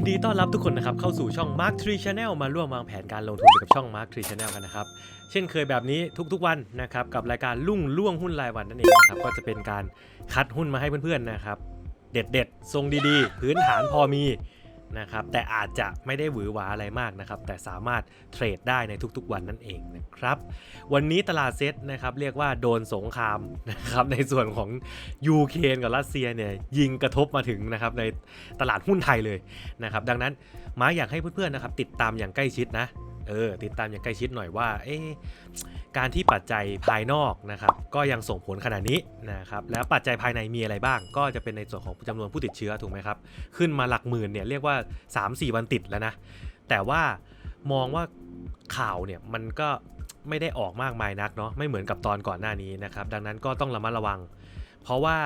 ยินดีต้อนรับทุกคนนะครับเข้าสู่ช่อง Mark Tree Channel มาร่วมวางแผนการลงทุนกับช่อง Mark Tree Channel กันนะครับ เช่นเคยแบบนี้ทุกๆวันนะครับกับรายการลุ่งล่วงหุ้นรายวันนั่นเองนะครับก็จะเป็นการคัดหุ้นมาให้เพื่อนๆนะครับ เด็ดๆ ทรงดีๆ พื้นฐานพอมี นะครับแต่อาจจะไม่ได้หวือหวาอะไรมากนะครับแต่สามารถเทรดได้ในทุกๆวันนั่นเองนะครับวันนี้ตลาดเซ็ตนะครับเรียกว่าโดนสงครามนะครับในส่วนของยูเครนกับรัสเซียเนี่ยยิงกระทบมาถึงนะครับในตลาดหุ้นไทยเลยนะครับดังนั้นมาอยากให้เพื่อนๆนะครับติดตามอย่างใกล้ชิดนะ เออติดตามอย่างใกล้ชิดหน่อยว่าเอ๊การที่ปัจจัยภายนอกนะครับก็ยังส่งผลขนาดนี้นะครับแล้วปัจจัยภายในมีอะไรบ้าง ก็จะเป็นในส่วนของจำนวนผู้ติดเชื้อถูกไหมครับขึ้นมาหลักหมื่นเนี่ยเรียกว่า 3-4 วันติดแล้วนะแต่ว่ามองว่าข่าวเนี่ยมันก็ไม่ได้ออกมากมายนักเนาะไม่เหมือนกับตอนก่อนหน้านี้นะครับดังนั้นก็ต้องระมัดระวัง เพราะว่า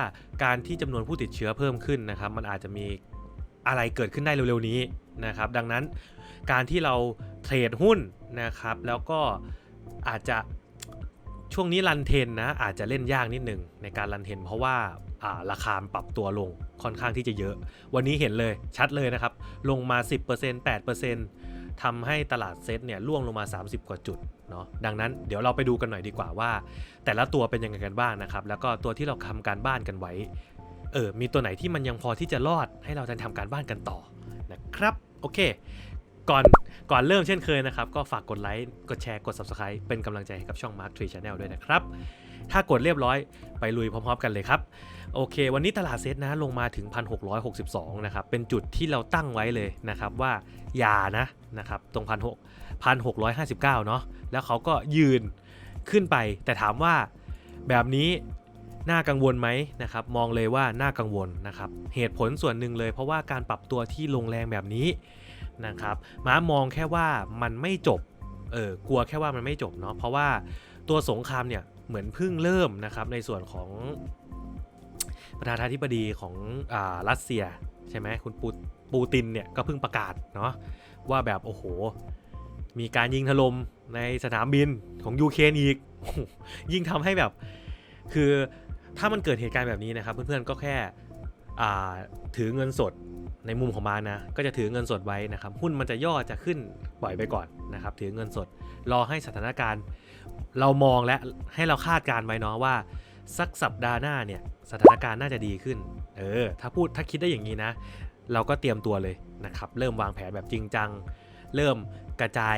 การที่จำนวนผู้ติดเชื้อเพิ่มขึ้นนะครับมันอาจจะมีอะไรเกิดขึ้นได้เร็วๆนี้นะครับดังนั้น การที่เราเทรดหุ้นนะครับ แล้วก็อาจจะช่วงนี้รันเทนนะอาจจะเล่นยากนิดหนึ่งในการรันเทนเพราะว่าาราคาปรับตัวลงค่อนข้างที่จะเยอะ วันนี้เห็นเลยชัดเลยนะครับ ลงมา 10% 8%ทำให้ตลาดเซ็ตเนี่ยล่วงลงมา 30 กว่าจุดเนาะดังนั้นเดี๋ยวเราไปดูกันหน่อยดีกว่าว่า แต่ละตัวเป็นยังไงกันบ้างนะครับ แล้วก็ตัวที่เราทำการบ้านกันไว้เออมีตัวไหนที่มันยังพอที่จะรอดให้เราจะทำการบ้านกันต่อนะครับโอเค ก่อนก่อนเริ่มเช่นเคยนะครับ ก็ฝากกดไลค์ กดแชร์ กด Subscribe เป็นกำลังใจให้กับช่อง Mark Tree Channel ด้วยนะครับ ถ้ากดเรียบร้อยไปลุยพร้อมๆกันเลยครับ โอเค วันนี้ตลาดเซ็ตนะลงมาถึง 1,662 นะครับ เป็นจุดที่เราตั้งไว้เลยนะครับว่าอย่านะนะครับ ตรง1,659 เนาะแล้วเขาก็ยืนขึ้นไป แต่ถามว่าแบบนี้น่ากังวลไหมนะครับมองเลยว่าน่ากังวลนะครับเหตุผลส่วนหนึ่งเลยเพราะว่าการปรับตัวที่ลงแรงแบบนี้ นะครับม้ามองแค่ว่ามันไม่จบเออกลัวแค่ว่ามันไม่จบเนาะเพราะว่าตัวสงครามเนี่ยเหมือนเพิ่งเริ่มนะครับในส่วนของประธานาธิบดีของอารัสเซียใช่ไหมคุณปูปูตินเนี่ยก็เพิ่งประกาศเนาะว่าแบบโอ้โห มีการยิงถล่มในสนามบินของยูเครนอีก ยิ่งทำให้แบบ คือถ้ามันเกิดเหตุการณ์แบบนี้นะครับ เพื่อนๆก็แค่ถือเงินสด ในมุมของมานะก็จะถือเงินสดไว้นะครับ หุ้นมันจะย่อจะขึ้นปล่อยไปก่อนนะครับ ถือเงินสด รอให้สถานการณ์ เรามองและให้เราคาดการณ์ไว้เนาะว่า สักสัปดาห์หน้าเนี่ยสถานการณ์น่าจะดีขึ้น เออ ถ้าพูดถ้าคิดได้อย่างนี้นะ เราก็เตรียมตัวเลยนะครับ เริ่มวางแผนแบบจริงจัง เริ่มกระจาย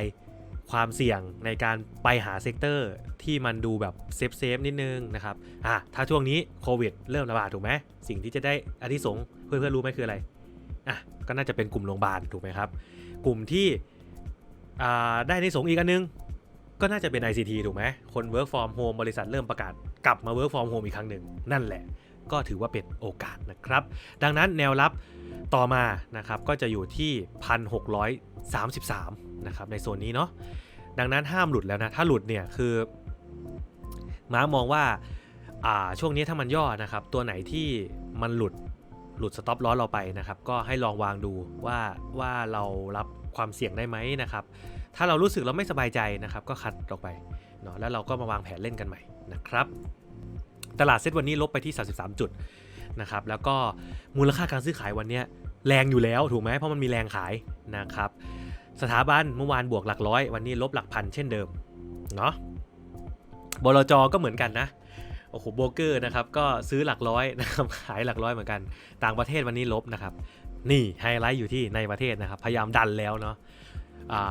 ความเสี่ยงในการไปหาเซกเตอร์ที่มันดูแบบเซฟเซฟนิดนึงนะครับ อะ ถ้าช่วงนี้โควิดเริ่มระบาดถูกไหม สิ่งที่จะได้อาทิสงส์เพื่อนรู้ไหมคืออะไร อะก็น่าจะเป็นกลุ่มโรงพยาบาลถูกไหมครับ กลุ่มที่ได้อานิสงส์อีกอันนึง ก็น่าจะเป็น ICT ถูกไหมคน work from home บริษัทเริ่มประกาศกลับมา work from home อีกครั้งหนึ่งนั่นแหละ ก็ถือว่าเป็นโอกาสนะครับ ดังนั้นแนวรับต่อมานะครับก็จะอยู่ที่ 1,633นะครับในโซนนี้เนาะดังนั้นห้ามหลุดแล้วนะ ถ้าหลุดเนี่ยคือม้ามองว่าช่วงนี้ถ้ามันย่อนะครับ ตัวไหนที่มันหลุด หลุดสต็อปลอสเราไปนะครับ ก็ให้ลองวางดูว่าว่าเรารับความเสี่ยงได้ไหมนะครับ ถ้าเรารู้สึกเราไม่สบายใจนะครับ ก็คัดออกไปเนาะแล้วเราก็มาวางแผนเล่นกันใหม่นะครับ ตลาดเซ็ตวันนี้ลบไปที่ 33 จุดนะครับ แล้วก็มูลค่าการซื้อขายวันนี้แรงอยู่แล้วถูกไหมเพราะมันมีแรงขายนะครับ สถาบันเมื่อวานบวกหลักร้อย วันนี้ลบหลักพันเช่นเดิมเนาะบลจก็เหมือนกันนะ อ้โหโบเกอร์นะครับ ก็ซื้อหลักร้อยนะครับขายหลักร้อยเหมือนกัน ต่างประเทศวันนี้ลบนะครับ นี่ไฮไลท์อยู่ที่ในประเทศนะครับ พยายามดันแล้วเนาะ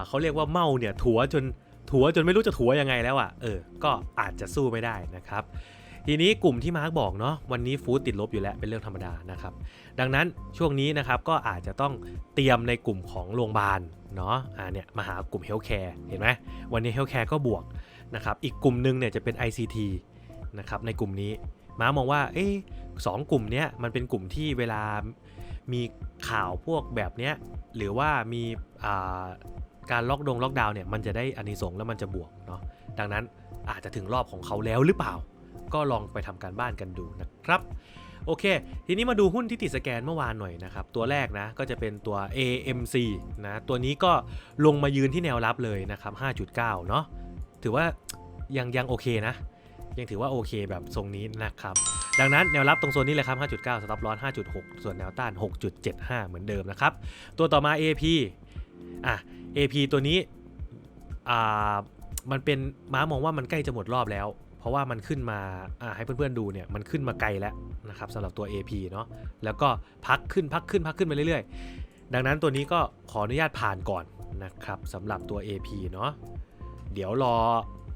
เขาเรียกว่าเมาเนี่ยถัวจนถัวจนไม่รู้จะถัวยังไงแล้วอะ่ะ เออ ก็อาจจะสู้ไม่ได้นะครับ ทีนี้กลุ่มที่มาร์กบอกเนาะวันนี้ฟู้ดติดลบอยู่แล้วเป็นเรื่องธรรมดานะครับ ดังนั้นช่วงนี้นะครับก็อาจจะต้องเตรียมในกลุ่มของโรงพยาบาลเนาะอ่าเนี่ยมาหากลุ่มเฮลท์แคร์เห็นไหมวันนี้เฮลท์แคร์ก็บวกนะครับ อีกกลุ่มหนึงเนี่ยจะเป็น ICT นะครับในกลุ่มนี้ม้ามองว่าเอ๊สองกลุ่มเนี้ยมันเป็นกลุ่มที่เวลามีข่าวพวกแบบเนี้ยหรือว่ามีาการล็อกดงล็อกดาวน์เนี่ยมันจะได้อานิสงส์แล้วมันจะบวกเนาะดังนั้นอาจจะถึงรอบของเขาแล้วหรือเปล่า ก็ลองไปทำการบ้านกันดูนะครับโอเค ทีนี้มาดูหุ้นที่ติดสแกนเมื่อวานหน่อยนะครับ ตัวแรกนะก็จะเป็นตัว AMC นะ ตัวนี้ก็ลงมายืนที่แนวรับเลยนะครับ 5.9 เนาะ ถือว่ายังยังโอเคนะ ยังถือว่าโอเคแบบทรงนี้นะครับ ดังนั้นแนวรับตรงโซนนี้เลยครับ 5.9 สต็อปลอส5.6 ส่วนแนวต้าน 6.75 เหมือนเดิมนะครับ ตัวต่อมา AP อะ AP ตัวนี้อ่ามันเป็นม้ามองว่ามันใกล้จะหมดรอบแล้ว เพราะว่ามันขึ้นมาอ่าให้เพื่อนๆดูเนี่ยมันขึ้นมาไกลแล้วนะครับสำหรับตัว AP เนาะแล้วก็พักขึ้นพักขึ้นพักขึ้นไปเรื่อยๆ ดังนั้นตัวนี้ก็ขออนุญาตผ่านก่อนนะครับสำหรับตัว AP เนาะเดี๋ยวรอ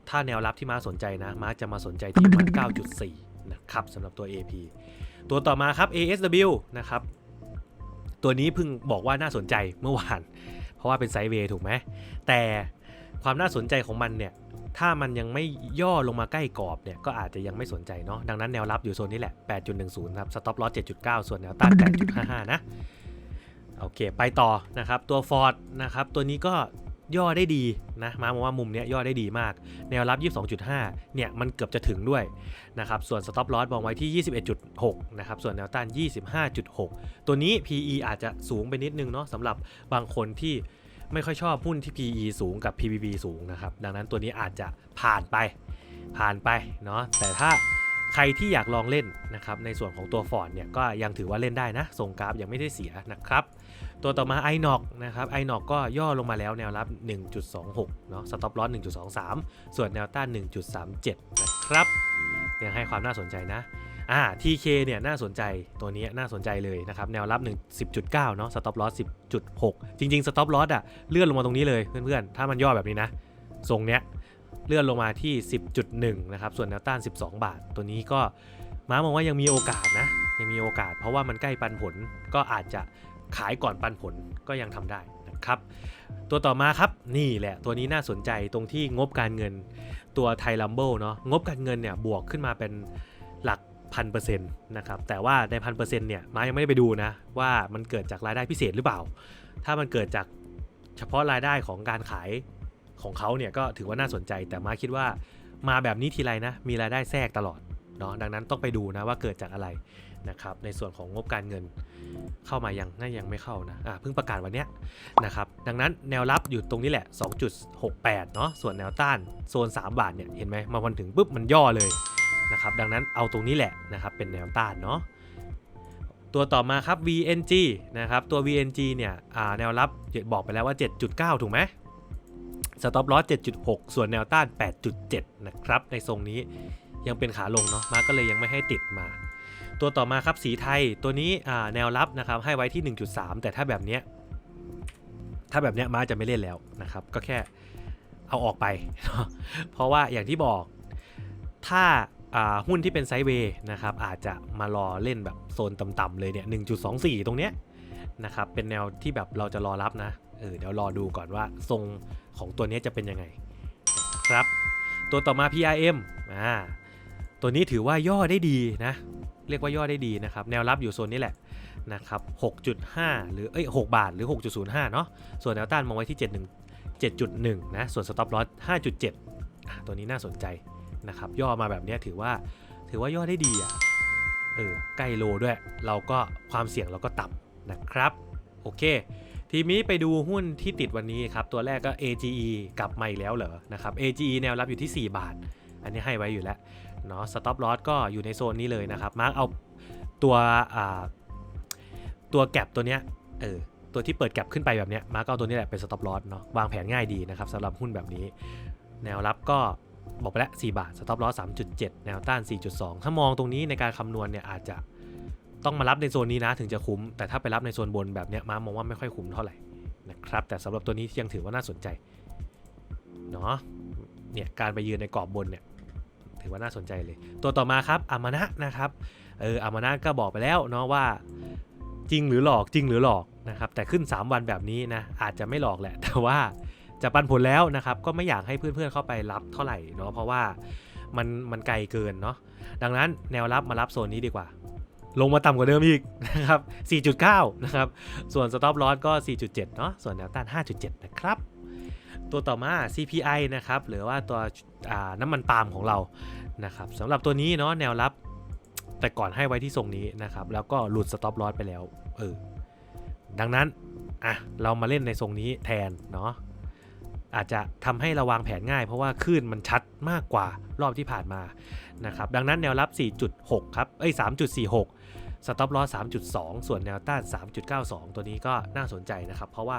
ถ้าแนวรับที่มาสนใจนะ มาร์คจะมาสนใจที่มัน9.4 นะครับสำหรับตัว AP ตัวต่อมาครับ ASW นะครับ ตัวนี้เพิ่งบอกว่าน่าสนใจเมื่อวาน เพราะว่าเป็นไซด์เวย์ถูกไหม แต่ความน่าสนใจของมันเนี่ย ถ้ามันยังไม่ย่อลงมาใกล้กรอบเนี่ย ก็อาจจะยังไม่สนใจเนาะ ดังนั้นแนวรับอยู่โซนนี้แหละ 8.10 ครับ สต็อปลอส7.9 ส่วนแนวต้าน8.55 นะ โอเค ไปต่อนะครับ ตัว Ford นะครับ ตัวนี้ก็ ย่อได้ดีนะมาบอกว่ามุมเนี้ยย่อได้ดีมาก แนวรับ 22.5 เนี่ยมันเกือบจะถึงด้วยนะครับส่วน stop loss มองไว้ที่ 21.6 นะครับส่วนแนวต้าน 25.6 ตัวนี้ PE อาจจะสูงไปนิดนึงเนาะสำหรับบางคนที่ไม่ค่อยชอบหุ้นที่ PE สูงกับ PBB สูงนะครับดังนั้นตัวนี้อาจจะผ่านไปผ่านไปเนาะแต่ถ้าใครที่อยากลองเล่นนะครับในส่วนของตัวฟอร์ดเนี่ยก็ยังถือว่าเล่นได้นะส่งกราฟยังไม่ได้เสียนะครับ ตัวต่อมา i n o c นะครับ i n o c ก็ย่อลงมาแล้วแนวรับ 1.26 เนาะ stop loss 1.23 ส่วนแนวต้าน 1.37 นะครับยังให้ความน่าสนใจนะอ่า TK เนี่ยน่าสนใจตัวนี้น่าสนใจเลยนะครับ แนวรับ 1 10.9 เนาะ stop loss 10.6 จริง ๆ stop loss อะเลื่อนลงมาตรงนี้เลยเพื่อนๆ ถ้ามันย่อแบบนี้นะทรงเนี้ยเลื่อนลงมาที่ 10.1 นะครับ ส่วนแนวต้าน 12 บาท ตัวนี้ก็ม้ามองว่ายังมีโอกาสนะ ยังมีโอกาส เพราะว่ามันใกล้ปันผลก็อาจจะ ขายก่อนปันผลก็ยังทำได้นะครับตัวต่อมาครับนี่แหละตัวนี้น่าสนใจตรงที่งบการเงินตัวไทลัมเบิลเนาะงบการเงินเนี่ยบวกขึ้นมาเป็นหลักพันเปอร์เซ็นต์นะครับแต่ว่าในพันเปอร์เซ็นต์เนี่ยมายังไม่ได้ไปดูนะว่ามันเกิดจากรายได้พิเศษหรือเปล่า ถ้ามันเกิดจากเฉพาะรายได้ของการขายของเขาเนี่ยก็ถือว่าน่าสนใจ แต่มาคิดว่ามาแบบนี้ทีไรนะมีรายได้แทรกตลอดเนาะดังนั้นต้องไปดูนะว่าเกิดจากอะไร นะครับในส่วนของงบการเงินเข้ามายังน่ายังไม่เข้านะอะเพิ่งประกาศวันนี้นะครับดังนั้นแนวรับอยู่ตรงนี้แหละ 2.68 เนาะส่วนแนวต้านโซน 3 บาทเนี่ยเห็นไหมมาวันถึงปุ๊บมันย่อเลยนะครับดังนั้นเอาตรงนี้แหละนะครับเป็นแนวต้านเนาะตัวต่อมาครับ VNG นะครับตัว VNG เนี่ยแนวรับบอกไปแล้วว่า 7.9 ถูกไหมสต็อปลอส7.6 ส่วนแนวต้าน 8.7 นะครับ ในทรงนี้ยังเป็นขาลงเนาะมาก็เลยยังไม่ให้ติดมา ตัวต่อมาครับสีไทยตัวนี้แนวรับนะครับให้ไว้ที่ 1.3 แต่ถ้าแบบเนี้ยถ้าแบบเนี้ยมาจะไม่เล่นแล้วนะครับ ก็แค่เอาออกไป เพราะว่าอย่างที่บอกถ้าหุ้นที่เป็นไซด์เวย์นะครับอาจจะมารอเล่นแบบโซนต่ำๆเลยเนี่ย 1.24 ตรงเนี้ยนะครับเป็นแนวที่แบบเราจะรอรับนะเออเดี๋ยวรอดูก่อนว่าทรงของตัวนี้จะเป็นยังไงครับ ตัวต่อมา PRM อ่าตัวนี้ถือว่าย่อได้ดีนะ เรียกว่าย่อได้ดีนะครับ แนวรับอยู่โซนนี้แหละนะครับ 6.5 หรือเอ้ย6บาทหรือ 6.05 เนาะ ส่วนแนวต้านมองไว้ที่ 71 7.1 นะ ส่วน stop loss 5.7 ตัวนี้น่าสนใจนะครับ ย่อมาแบบนี้ถือว่าถือว่าย่อได้ดีอะ เออ ใกล้โลด้วย เราก็ความเสี่ยงเราก็ต่ำนะครับ โอเค ทีนี้ไปดูหุ้นที่ติดวันนี้ครับ ตัวแรกก็ AGE กลับมาอีกแล้วเหรอ นะครับ AGE แนวรับอยู่ที่ 4 บาท อันนี้ให้ไว้อยู่แล้ว เนาะ stop loss ก็อยู่ในโซนนี้เลยนะครับมาร์กเอาตัวตัวแก็บตัวเนี้ยเออตัวที่เปิดแก็บขึ้นไปแบบเนี้ยมาร์กเอาตัวนี้แหละเป็น stop loss เนาะวางแผนง่ายดีนะครับสำหรับหุ้นแบบนี้ แนวรับก็บอกไปแล้ว 4 บาท stop loss 3.7 แนวต้าน 4.2 ถ้ามองตรงนี้ในการคำนวณเนี่ยอาจจะต้องมารับในโซนนี้นะถึงจะคุ้ม แต่ถ้าไปรับในโซนบนแบบเนี้ยมามองว่าไม่ค่อยคุ้มเท่าไหร่นะครับ แต่สำหรับตัวนี้ยังถือว่าน่าสนใจเนาะเนี่ยการไปยืนในกรอบบนเนี่ย ถือว่าน่าสนใจเลย ตัวต่อมาครับอามานะนะครับเอออามานะก็บอกไปแล้วเนาะว่าจริงหรือหลอกจริงหรือหลอกนะครับแต่ขึ้น 3 วันแบบนี้นะอาจจะไม่หลอกแหละ แต่ว่าจะปันผลแล้วนะครับก็ไม่อยากให้เพื่อนๆเข้าไปรับเท่าไหร่เนาะเพราะว่ามันมันไกลเกินเนาะดังนั้นแนวรับมารับโซนนี้ดีกว่า ลงมาต่ำกว่าเดิมอีกนะครับ4.9นะครับส่วน stop loss ก็ 4.7เนาะส่วนแนวต้าน 5.7 นะครับ ตัวต่อมา CPI นะครับหรือว่าตัวน้ำมันปาล์มของเรานะครับสำหรับตัวนี้เนาะแนวรับ แต่ก่อนให้ไว้ที่ทรงนี้นะครับ แล้วก็หลุด stop loss ไปแล้วเออดังนั้นอะเรามาเล่นในทรงนี้แทนเนาะอาจจะทำให้เราวางแผนง่าย เพราะว่าคลื่นมันชัดมากกว่ารอบที่ผ่านมานะครับดังนั้นแนวรับ 4.6 ครับเอ้ย3.46 สต็อปลอส3.2 ส่วนแนวต้าน 3.92 ตัวนี้ก็น่าสนใจนะครับ เพราะว่า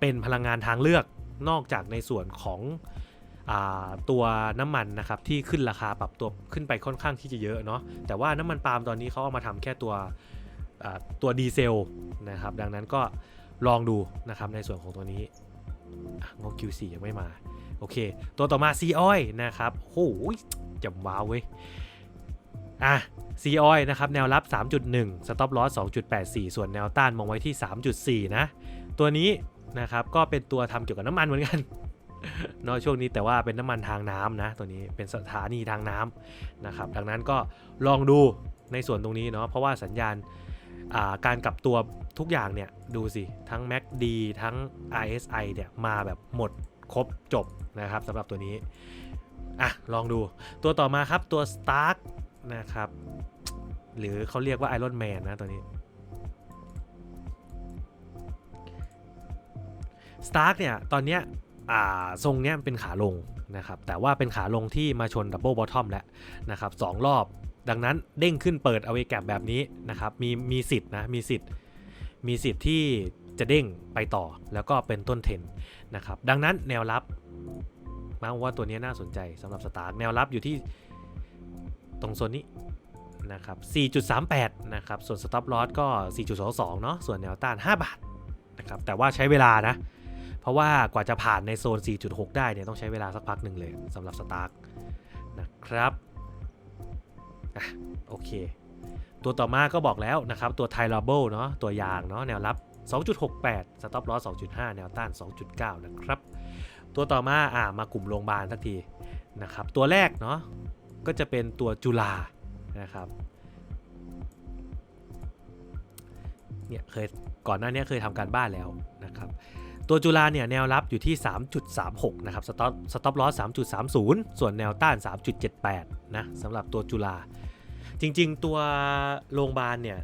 เป็นพลังงานทางเลือก นอกจากในส่วนของอตัวน้ำมันนะครับที่ขึ้นราคาปรับตัวขึ้นไปค่อนข้างที่จะเยอะเนาะแต่ว่าน้ำมันปาล์มตอนนี้เขาเอามาทำแค่ตัวตัวดีเซลนะครับดังนั้นก็ลองดูนะครับในส่วนของตัวนี้อะงบ Q4 ยังไม่มา โอเค ตัวต่อมา C ออยนะครับโอ้โหจำว้าวเว้ยอะ C ออยนะครับแนวรับ 3.1 Stop Loss 2.84 ส่วนแนวต้านมองไว้ที่ 3.4 นะ ตัวนี้ นะครับก็เป็นตัวทำเกี่ยวกับน้ำมันเหมือนกันเนอะช่วงนี้แต่ว่าเป็นน้ำมันทางน้ำนะตัวนี้เป็นสถานีทางน้ำนะครับดังนั้นก็ลองดูในส่วนตรงนี้เนาะเพราะว่าสัญญาณาการกลับตัวทุกอย่างเนี่ยดูสิทั้ง MACD ทั้ง RSI เนี่ยมาแบบหมดครบจบนะครับสำหรับตัวนี้อะลองดูตัวต่อมาครับตัว Stark นะครับหรือเขาเรียกว่า Iron Man นะตัวนี้ Stark เนี่ยตอนเนี้ยทรงเนี้ยเป็นขาลงนะครับแต่ว่าเป็นขาลงที่มาชนดับเบิลบอททอมแล้วนะครับสองรอบ ดังนั้นเด้งขึ้นเปิดเอาไว้แกแบบนี้นะครับมีมีสิทธิ์นะมีสิทธิ์มีสิทธิ์ที่จะเด้งไปต่อแล้วก็เป็นต้นเทนนะครับดังนั้นแนวรับมาว่าตัวนี้น่าสนใจสำหรับสตาร์กแนวรับอยู่ที่ตรงโซนนี้นะครับ 4.38 นะครับ ส่วน stop loss ก็ 4.22 เนาะ ส่วนแนวต้าน 5 บาท นะครับ แต่ว่าใช้เวลานะ เพราะว่ากว่าจะผ่านในโซน 4.6 ได้เนี่ยต้องใช้เวลาสักพักหนึ่งเลยสำหรับสตาร์นะครับอะโอเค ตัวต่อมาก็บอกแล้วนะครับ ตัว t i r a b l e เนาะตัวยางเนาะแนวรับ 2.68 stop loss 2.5 แนวต้าน 2.9 นะครับ ตัวต่อมาอ่ามากลุ่มโรงพยาบาลทักทีนะครับ ตัวแรกเนาะก็จะเป็นตัวจุฬานะครับเนี่ยเคยก่อนหน้านี้เคยทำการบ้านแล้ว ตัวจุฬาเนี่ยแนวรับอยู่ที่ 3.36 นะครับ สต็อปสต็อปลอส3.30 ส่วนแนวต้าน 3.78 นะสำหรับตัวจุฬาจริงๆ ตัวโรงพยาบาลเนี่ย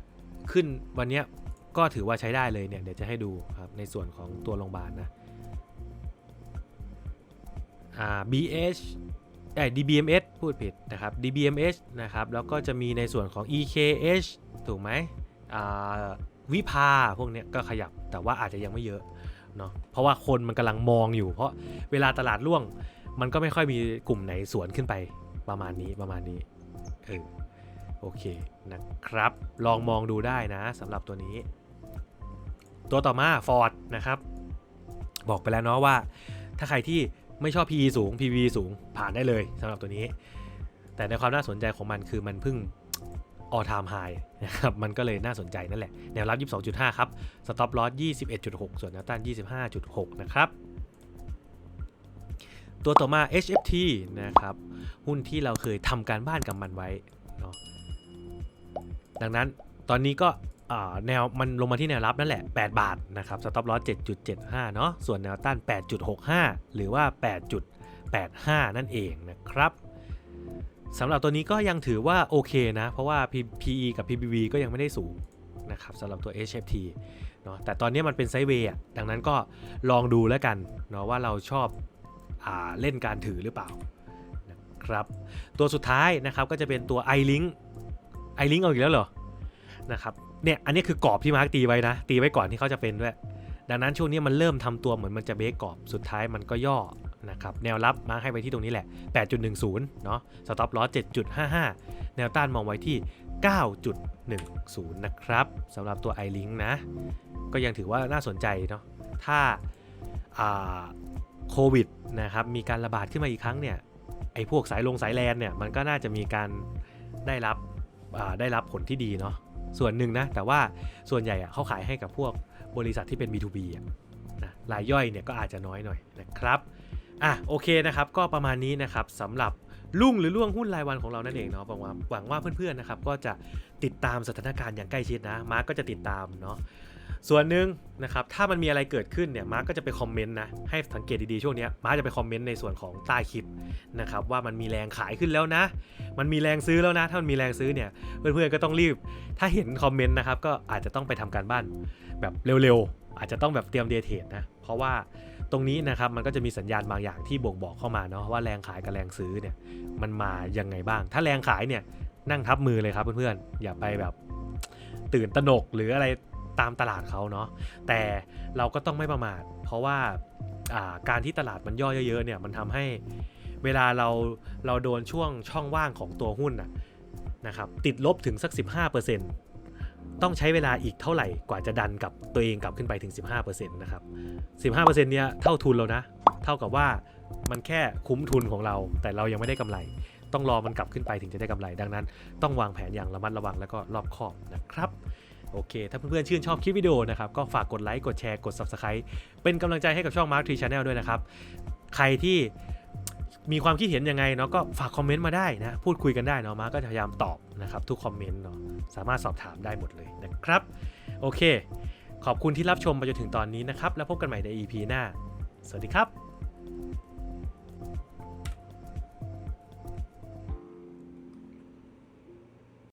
ขึ้นวันนี้ก็ถือว่าใช้ได้เลยเนี่ย เดี๋ยวจะให้ดูครับในส่วนของตัวโรงพยาบาลนะอ่า BH เอ้ DBMS พูดผิดนะครับ DBMS นะครับ แล้วก็จะมีในส่วนของ EKH ถูกไหมอ่าวิภาพวกเนี้ยก็ขยับแต่ว่าอาจจะยังไม่เยอะ เนาะเพราะว่าคนมันกำลังมองอยู่ เพราะเวลาตลาดร่วง มันก็ไม่ค่อยมีกลุ่มไหนสวนขึ้นไปประมาณนี้ประมาณนี้เออโอเคนะครับ ลองมองดูได้นะสำหรับตัวนี้ ตัวต่อมา Ford นะครับ บอกไปแล้วเนาะว่า ถ้าใครที่ไม่ชอบ PE สูง PV สูงผ่านได้เลยสำหรับตัวนี้ แต่ในความน่าสนใจของมันคือมันเพิ่ง all time high นะครับมันก็เลยน่าสนใจนั่นแหละ แนวรับ 22.5 ครับ stop loss 21.6 ส่วนแนวต้าน 25.6 นะครับ ตัวต่อมา HFT นะครับ หุ้นที่เราเคยทำการบ้านกับมันไว้เนาะดังนั้นตอนนี้ก็แนวมันลงมาที่แนวรับนั่นแหละ 8 บาทนะครับ stop loss 7.75 เนาะส่วนแนวต้าน 8.65 หรือว่า 8.85 นั่นเองนะครับ สำหรับตัวนี้ก็ยังถือว่าโอเคนะ เพราะว่า P/E กับ PBV ก็ยังไม่ได้สูงนะครับสำหรับตัว HFT เนาะแต่ตอนนี้มันเป็นไซเวย์ดังนั้นก็ลองดูแล้วกันเนาะว่าเราชอบอาเล่นการถือหรือเปล่านะครับตัวสุดท้ายนะครับก็จะเป็นตัว iLink iLink เอาอีกแล้วเหรอนะครับเนี่ยอันนี้คือกรอบที่มาร์กตีไว้นะ ตีไว้ก่อนที่เขาจะเป็นด้วย ดังนั้นช่วงนี้มันเริ่มทำตัวเหมือนมันจะเบรกกรอบสุดท้ายมันก็ย่อ นะครับแนวรับมาร์คให้ไว้ที่ตรงนี้แหละ 8.10 เนาะสต็อปลอส7.55 แนวต้านมองไว้ที่ 9.10 นะครับสำหรับตัว iLink นะ ก็ยังถือว่าน่าสนใจเนาะถ้าโควิดนะครับมีการระบาดขึ้นมาอีกครั้งเนี่ยไอ้พวกสายลงสายแลนเนี่ยมันก็น่าจะมีการได้รับได้รับผลที่ดีเนาะส่วนหนึ่งนะแต่ว่าส่วนใหญ่อะเขาขายให้กับพวกบริษัทที่เป็น B2B อะนะรายย่อยเนี่ยก็อาจจะน้อยหน่อยนะครับ อะโอเคนะครับก็ประมาณนี้นะครับสำหรับลุ่งหรือล่วงหุ้นรายวันของเรานั่นเองเนาะหวังว่าหวังว่าเพื่อนๆนะครับก็จะติดตามสถานการณ์อย่างใกล้ชิดนะมาร์กก็จะติดตามเนาะส่วนหนึ่งนะครับถ้ามันมีอะไรเกิดขึ้นเนี่ยมาร์กก็จะไปคอมเมนต์นะให้สังเกตดีๆช่วงนี้มาร์กจะไปคอมเมนต์ในส่วนของใต้คลิปนะครับว่ามันมีแรงขายขึ้นแล้วนะ มันมีแรงซื้อแล้วนะ ถ้ามันมีแรงซื้อเนี่ยเพื่อนๆก็ต้องรีบ ถ้าเห็นคอมเมนต์นะครับก็อาจจะต้องไปทำการบ้านแบบเร็วๆอาจจะต้องแบบเตรียมเดทเทรดนะเพราะว่า ตรงนี้นะครับมันก็จะมีสัญญาณบางอย่างที่บ่งบอกเข้ามาเนาะว่าแรงขายกับแรงซื้อเนี่ยมันมายังไงบ้าง ถ้าแรงขายเนี่ยนั่งทับมือเลยครับเพื่อนๆอย่าไปแบบตื่นตระหนกหรืออะไรตามตลาดเขาเนาะแต่เราก็ต้องไม่ประมาท เพราะว่าาการที่ตลาดมันย่อเยอะๆเนี่ยมันทำให้เวลาเราเราโดนช่วงช่องว่างของตัวหุ้นนะนะครับติดลบถึงสัก 15% ต้องใช้เวลาอีกเท่าไหร่กว่าจะดันกับตัวเองกลับขึ้นไปถึง 15%นะครับ 15%เนี้ยเท่าทุนแล้วนะ เท่ากับว่ามันแค่คุ้มทุนของเรา แต่เรายังไม่ได้กำไร ต้องรอมันกลับขึ้นไปถึงจะได้กำไร ดังนั้น ต้องวางแผนอย่างระมัดระวังแล้วก็รอบคอบนะครับ โอเค ถ้าเพื่อนๆชื่นชอบคลิปวิดีโอนะครับ ก็ฝากกดไลค์ กดแชร์ กด Subscribe เป็นกำลังใจให้กับช่อง Mark Tree Channel ด้วยนะครับ ใครที่ มีความคิดเห็นยังไงเนาะก็ฝากคอมเมนต์มาได้นะ พูดคุยกันได้เนาะมาก็จะพยายามตอบนะครับทุกคอมเมนต์เนาะสามารถสอบถามได้หมดเลยนะครับ โอเค ขอบคุณที่รับชมมาจนถึงตอนนี้นะครับ แล้วพบกันใหม่ใน EP หน้า สวัสดีครับ